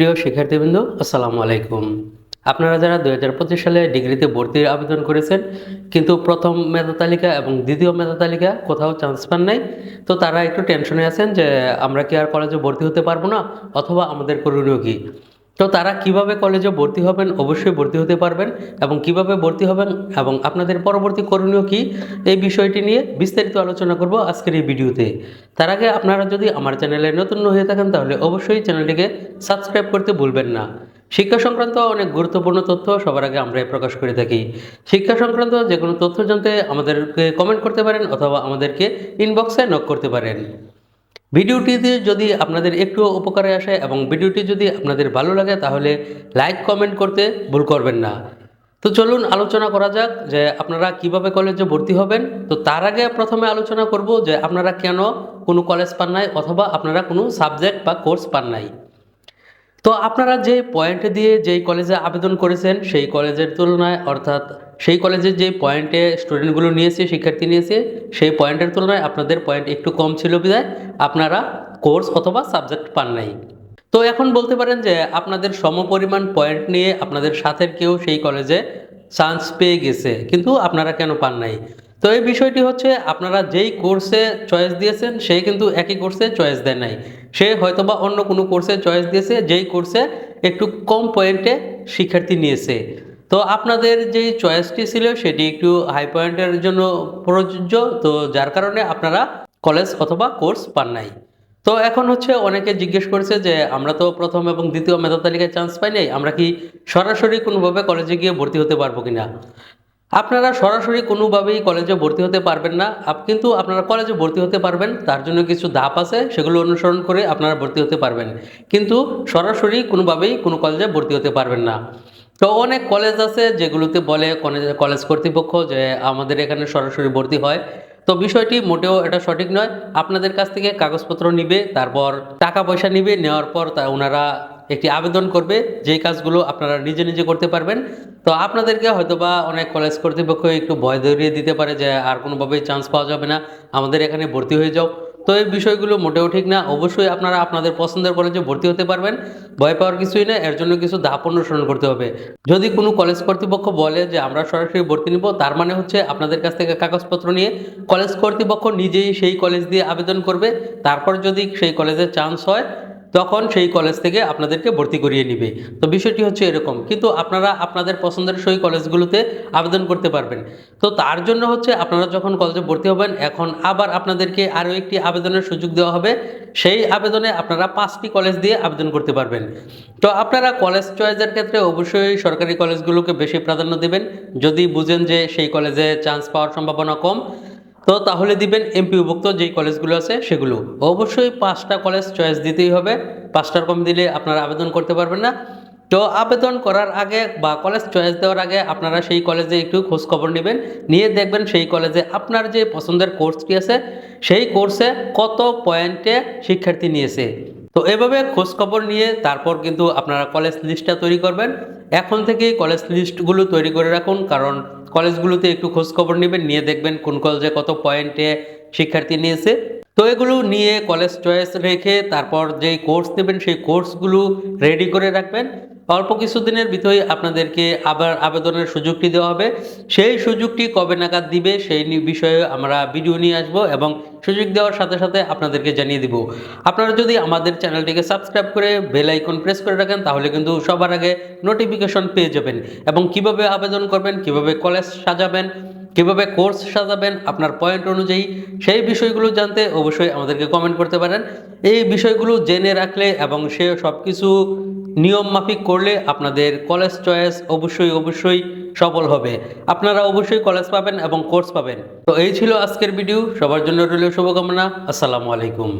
প্রিয় শিক্ষার্থীবৃন্দ, আসসালামু আলাইকুম। আপনারা যারা দু হাজার পঁচিশ সালে ডিগ্রিতে ভর্তির আবেদন করেছেন, কিন্তু প্রথম মেধা তালিকা এবং দ্বিতীয় মেধা তালিকা কোথাও চান্স পান নাই, তো তারা একটু টেনশনে আছেন যে আমরা কি আর কলেজে ভর্তি হতে পারব না, অথবা আমাদের করণীয় কি? তো তারা কীভাবে কলেজে ভর্তি হবেন? অবশ্যই ভর্তি হতে পারবেন এবং কীভাবে ভর্তি হবেন এবং আপনাদের পরবর্তী করণীয় কি? এই বিষয়টি নিয়ে বিস্তারিত আলোচনা করব আজকের এই ভিডিওতে। তার আগে আপনারা যদি আমার চ্যানেলে নতুন হয়ে থাকেন, তাহলে অবশ্যই চ্যানেলটিকে সাবস্ক্রাইব করতে ভুলবেন না। শিক্ষা সংক্রান্ত অনেক গুরুত্বপূর্ণ তথ্য সবার আগে আমরা প্রকাশ করে থাকি। শিক্ষা সংক্রান্ত যে কোনো তথ্য জানতে আমাদেরকে কমেন্ট করতে পারেন অথবা আমাদেরকে ইনবক্সে নক করতে পারেন। ভিডিওটিতে যদি আপনাদের একটু উপকারে আসে এবং ভিডিওটি যদি আপনাদের ভালো লাগে, তাহলে লাইক, কমেন্ট করতে ভুল করবেন না। তো চলুন আলোচনা করা যাক যে আপনারা কীভাবে কলেজে ভর্তি হবেন। তো তার আগে প্রথমে আলোচনা করব যে আপনারা কেন কোনো কলেজ পান নাই অথবা আপনারা কোনো সাবজেক্ট বা কোর্স পান নাই। তো আপনারা যে পয়েন্টে দিয়ে যেই কলেজে আবেদন করেছেন, সেই কলেজের তুলনায় অর্থাৎ সেই কলেজের যে পয়েন্টে স্টুডেন্টগুলো নিয়েছে, শিক্ষার্থী নিয়েছে, সেই পয়েন্টের তুলনায় আপনাদের পয়েন্ট একটু কম ছিল বিধায় আপনারা কোর্স অথবা সাবজেক্ট পান নাই। তো এখন বলতে পারেন যে আপনাদের সমপরিমাণ পয়েন্ট নিয়ে আপনাদের সাথের কেউ সেই কলেজে চান্স পেয়ে গেছে, কিন্তু আপনারা কেন পান নাই? তো এই বিষয়টি হচ্ছে আপনারা যেই কোর্সে চয়েস দিয়েছেন, সে কিন্তু একই কোর্সে চয়েস দেয় নাই। সে হয়তোবা অন্য কোনো কোর্সে চয়েস দিয়েছে, যেই কোর্সে একটু কম পয়েন্টে শিক্ষার্থী নিয়েছে। তো আপনাদের যেই চয়েসটি ছিল সেটি একটু হাই পয়েন্টের জন্য প্রযোজ্য। তো যার কারণে আপনারা কলেজ অথবা কোর্স পান নাই। তো এখন হচ্ছে অনেকে জিজ্ঞেস করছে যে, আমরা তো প্রথম এবং দ্বিতীয় মেধা তালিকায় চান্স পাই নাই, আমরা কি সরাসরি কোনোভাবে কলেজে গিয়ে ভর্তি হতে পারব কিনা? আপনারা সরাসরি কোনোভাবেই কলেজে ভর্তি হতে পারবেন না। কিন্তু আপনারা কলেজে ভর্তি হতে পারবেন, তার জন্য কিছু ধাপ আছে, সেগুলো অনুসরণ করে আপনারা ভর্তি হতে পারবেন। কিন্তু সরাসরি কোনোভাবেই কোনো কলেজে ভর্তি হতে পারবেন না। তো অনেক কলেজ আছে যেগুলোতে বলে কলেজ কর্তৃপক্ষ যে আমাদের এখানে সরাসরি ভর্তি হয়। তো বিষয়টি মোটেও এটা সঠিক নয়। আপনাদের কাছ থেকে কাগজপত্র নিবে, তারপর টাকা পয়সা নিবে, নেওয়ার পর তা ওনারা একটি আবেদন করবে, যেই কাজগুলো আপনারা নিজে নিজে করতে পারবেন। তো আপনাদেরকে হয়তোবা অনেক কলেজ কর্তৃপক্ষ একটু ভয় ধরিয়ে দিতে পারে যে আর কোনোভাবেই চান্স পাওয়া যাবে না। আমাদের এখানে ভর্তি হয়ে যাও। তো এই বিষয়গুলো মোটেও ঠিক না। অবশ্যই আপনারা আপনাদের পছন্দের কলেজে ভর্তি হতে পারবেন। ভয় পাওয়ার কিছুই না এর জন্য কিছু ধাপ অনুসরণ করতে হবে। যদি কোনো কলেজ কর্তৃপক্ষ বলে যে, আমরা সরাসরি ভর্তি নিব, তার মানে হচ্ছে আপনাদের কাছ থেকে কাগজপত্র নিয়ে কলেজ কর্তৃপক্ষ নিজেই সেই কলেজ দিয়ে আবেদন করবে। তারপর যদি সেই কলেজে চান্স হয় তখন সেই কলেজ থেকে আপনাদেরকে ভর্তি করিয়ে নিবে। তো বিষয়টি হচ্ছে এরকম। কিন্তু আপনারা আপনাদের পছন্দের সেই কলেজগুলোতে আবেদন করতে পারবেন। তো তার জন্য হচ্ছে আপনারা যখন কলেজে ভর্তি হবেন, এখন আবার আপনাদেরকে আরও একটি আবেদনের সুযোগ দেওয়া হবে। সেই আবেদনে আপনারা পাঁচটি কলেজ দিয়ে আবেদন করতে পারবেন। তো আপনারা কলেজ চয়েসের ক্ষেত্রে অবশ্যই সরকারি কলেজগুলোকে বেশি প্রাধান্য দেবেন। যদি বুঝেন যে সেই কলেজে চান্স পাওয়ার সম্ভাবনা কম তো তাহলে দিবেন এমপিভুক্ত যেই কলেজগুলো আছে সেগুলো। অবশ্যই পাঁচটা কলেজ চয়েস দিতেই হবে। পাঁচটার কম দিলে আপনারা আবেদন করতে পারবেন না। তো আবেদন করার আগে বা কলেজ চয়েস দেওয়ার আগে আপনারা সেই কলেজে একটু খোঁজ খবর নেবেন। নিয়ে দেখবেন সেই কলেজে আপনার যে পছন্দের কোর্সটি আছে, সেই কোর্সে কত পয়েন্টে শিক্ষার্থী নিয়েছে। তো এভাবে খোঁজ খবর নিয়ে তারপর কিন্তু আপনারা কলেজ লিস্টটা তৈরি করবেন। এখন থেকেই কলেজ লিস্টগুলো তৈরি করে রাখুন। কারণ কলেজগুলোতে একটু খোঁজখবর নেবেন, নিয়ে দেখবেন কোন কলেজে কত পয়েন্টে শিক্ষার্থী নিয়েছে। তো এগুলো নিয়ে কলেজ চয়েস রেখে তারপর যেই কোর্স নেবেন, সেই কোর্সগুলো রেডি করে রাখবেন। অল্প কিছুদিনের ভিতরেই আপনাদেরকে আবার আবেদনের সুযোগটি দেওয়া হবে। সেই সুযোগটি কবে নাগাদ দিবে সেই বিষয়ে আমরা ভিডিও নিয়ে আসব এবং সুযোগ দেওয়ার সাথে সাথে আপনাদেরকে জানিয়ে দিব। আপনারা যদি আমাদের চ্যানেলটিকে সাবস্ক্রাইব করে বেল আইকন প্রেস করে রাখেন, তাহলে কিন্তু সবার আগে নোটিফিকেশন পেয়ে যাবেন। এবং কীভাবে আবেদন করবেন, কীভাবে কলেজ সাজাবেন কীভাবে কোর্স সাজাবেন, আপনার পয়েন্ট অনুযায়ী সেই বিষয়গুলো জানতে অবশ্যই আমাদেরকে কমেন্ট করতে পারেন। এই বিষয়গুলো জেনে রাখলে এবং সে সব কিছু নিয়ম মাফিক করলে আপনাদের কলেজ চয়েস অবশ্যই অবশ্যই সফল হবে। আপনারা অবশ্যই কলেজ পাবেন এবং কোর্স পাবেন। তো এই ছিল আজকের ভিডিও সবার জন্য রইল শুভকামনা। আসসালামু আলাইকুম।